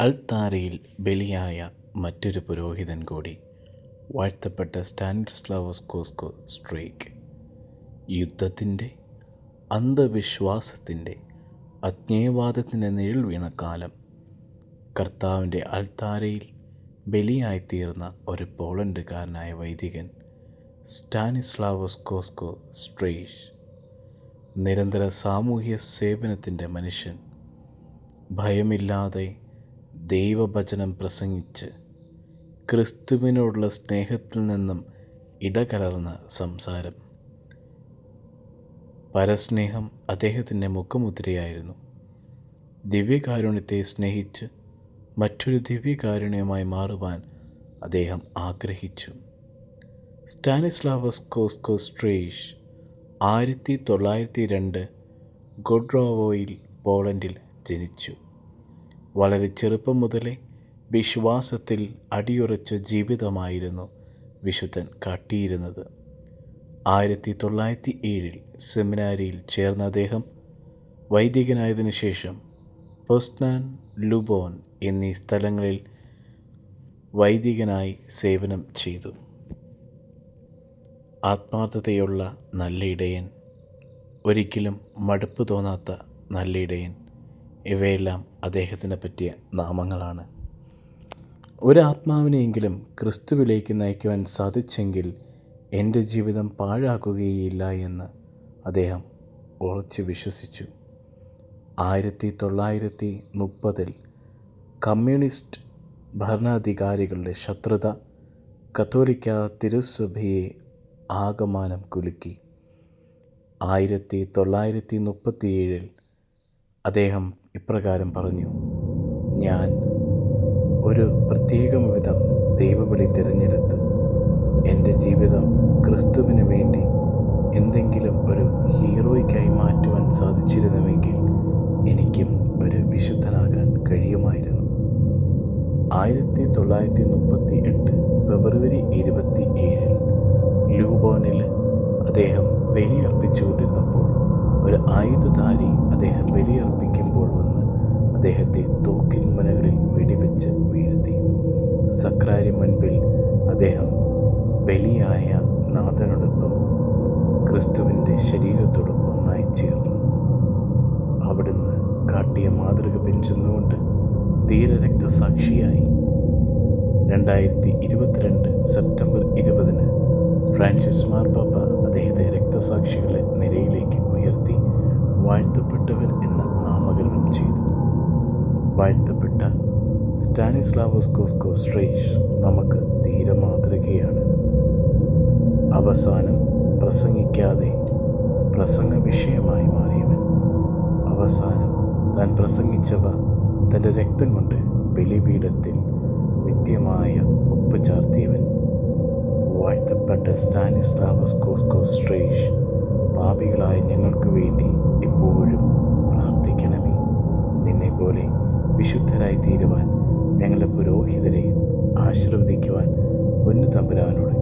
അൾത്താരയിൽ ബലിയായ മറ്റൊരു പുരോഹിതൻ കൂടി വാഴ്ത്തപ്പെട്ട സ്റ്റാനിസ്ലാവോസ് കോസ്കോ സ്ട്രേക്ക് യുദ്ധത്തിന്റെ അന്ധവിശ്വാസത്തിന്റെ അജ്ഞേയവാദത്തിന്റെ നിഴൽ വീണ കാലം കർത്താവിന്റെ അൾത്താരയിൽ ബലിയായിത്തീർന്ന ഒരു പോളണ്ടുകാരനായ വൈദികൻ സ്റ്റാനിസ്ലാവോസ് കോസ്കോ സ്ട്രേഷ്. നിരന്തര സാമൂഹ്യ സേവനത്തിന്റെ മനുഷ്യൻ. ഭയമില്ലാതെ ദൈവവചനം പ്രസംഗിച്ച് ക്രിസ്തുവിനോടുള്ള സ്നേഹത്തിൽ നിന്നും ഇടകലർന്ന സംസാരം. പരസ്നേഹം അദ്ദേഹത്തിന്റെ മുഖമുദ്രയായിരുന്നു. ദിവ്യകാരുണ്യത്തെ സ്നേഹിച്ച് മറ്റൊരു ദിവ്യകാരുണ്യമായി മാറുവാൻ അദ്ദേഹം ആഗ്രഹിച്ചു. സ്റ്റാനിസ്ലാവസ് കോസ്കോ സ്ട്രേഷ് ആയിരത്തി തൊള്ളായിരത്തി രണ്ട് ഗൊഡ്രോവോയിൽ പോളണ്ടിൽ ജനിച്ചു. വളരെ ചെറുപ്പം മുതലേ വിശ്വാസത്തിൽ അടിയുറച്ച ജീവിതമായിരുന്നു വിശുദ്ധൻ കാട്ടിയിരുന്നത്. ആയിരത്തി തൊള്ളായിരത്തി ഏഴിൽ സെമിനാരിയിൽ ചേർന്ന അദ്ദേഹം വൈദികനായതിനു ശേഷം പൊസ്നാൻ ലുബോൺ എന്നീ സ്ഥലങ്ങളിൽ വൈദികനായി സേവനം ചെയ്തു. ആത്മാർത്ഥതയുള്ള നല്ല ഇടയൻ ഒരിക്കലും മടുപ്പ് തോന്നാത്ത നല്ല ഇടയൻ. ഇവയെല്ലാം അദ്ദേഹത്തിനെ പറ്റിയ നാമങ്ങളാണ്. ഒരാത്മാവിനെയെങ്കിലും ക്രിസ്തുവിലേക്ക് നയിക്കുവാൻ സാധിച്ചെങ്കിൽ എന്റെ ജീവിതം പാഴാക്കുകയില്ല എന്ന് അദ്ദേഹം ഉറച്ചു വിശ്വസിച്ചു. ആയിരത്തി തൊള്ളായിരത്തി മുപ്പതിൽ കമ്മ്യൂണിസ്റ്റ് ഭരണാധികാരികളുടെ ശത്രുത കത്തോലിക്ക തിരുസഭയെ ആകമാനം കുലുക്കി. ആയിരത്തി തൊള്ളായിരത്തി മുപ്പത്തിയേഴിൽ അദ്ദേഹം ഇപ്രകാരം പറഞ്ഞു ഞാൻ ഒരു പ്രത്യേകം വിധം ദൈവവിളി തിരഞ്ഞെടുത്ത് എന്റെ ജീവിതം ക്രിസ്തുവിന് വേണ്ടി എന്തെങ്കിലും ഒരു ഹീറോയ്ക്കായി മാറ്റുവാൻ സാധിച്ചിരുന്നുവെങ്കിൽ എനിക്കും ഒരു വിശുദ്ധനാകാൻ കഴിയുമായിരുന്നു. ആയിരത്തി തൊള്ളായിരത്തി മുപ്പത്തി എട്ട് ഫെബ്രുവരി ഇരുപത്തി ഏഴിൽ ലൂബോണിൽ അദ്ദേഹം ബലിയർപ്പിച്ചുകൊണ്ടിരുന്നപ്പോൾ ഒരു ആയുധധാരി അദ്ദേഹം ബലിയർപ്പിക്കും അദ്ദേഹത്തെ തോക്കിൻ മുനകളിൽ വെടിവെച്ച് വീഴ്ത്തി. സക്രാരി മുൻപിൽ അദ്ദേഹം ബലിയായ നാഥനോടൊപ്പം ക്രിസ്തുവിന്റെ ശരീരത്തോടും ഒന്നായി ചേർന്നു. അവിടുന്ന് കാട്ടിയ മാതൃക പിൻചെന്നുകൊണ്ട് ധീരരക്തസാക്ഷിയായി. രണ്ടായിരത്തി ഇരുപത്തിരണ്ട് സെപ്റ്റംബർ ഇരുപതിന് ഫ്രാൻസിസ് മാർപ്പാപ്പ അദ്ദേഹത്തെ രക്തസാക്ഷികളെ നിരയിലേക്ക് ഉയർത്തി വാഴ്ത്തപ്പെട്ടവർ എന്ന് വാഴ്ത്തപ്പെട്ട സ്റ്റാനിസ്ലാവോസ് കോസ്കോ സ്ട്രേഷ് നമുക്ക് ധീരമാതൃകയാണ്. അവസാനം പ്രസംഗിക്കാതെ പ്രസംഗ വിഷയമായി മാറിയവൻ. അവസാനം താൻ പ്രസംഗിച്ചവ തന്റെ രക്തം കൊണ്ട് ബലിപീഠത്തിൽ നിത്യമായ ഉപ്പ് ചാർത്തിയവൻ. വാഴ്ത്തപ്പെട്ട സ്റ്റാനിസ്ലാവസ് കോസ്കോ സ്ട്രേഷ് പാപികളായ ഞങ്ങൾക്ക് വേണ്ടി വിശുദ്ധരായി തീരുവാൻ ഞങ്ങളുടെ പുരോഹിതരെ ആശീർവദിക്കുവാൻ പൊന്നു തമ്പുരാനോട്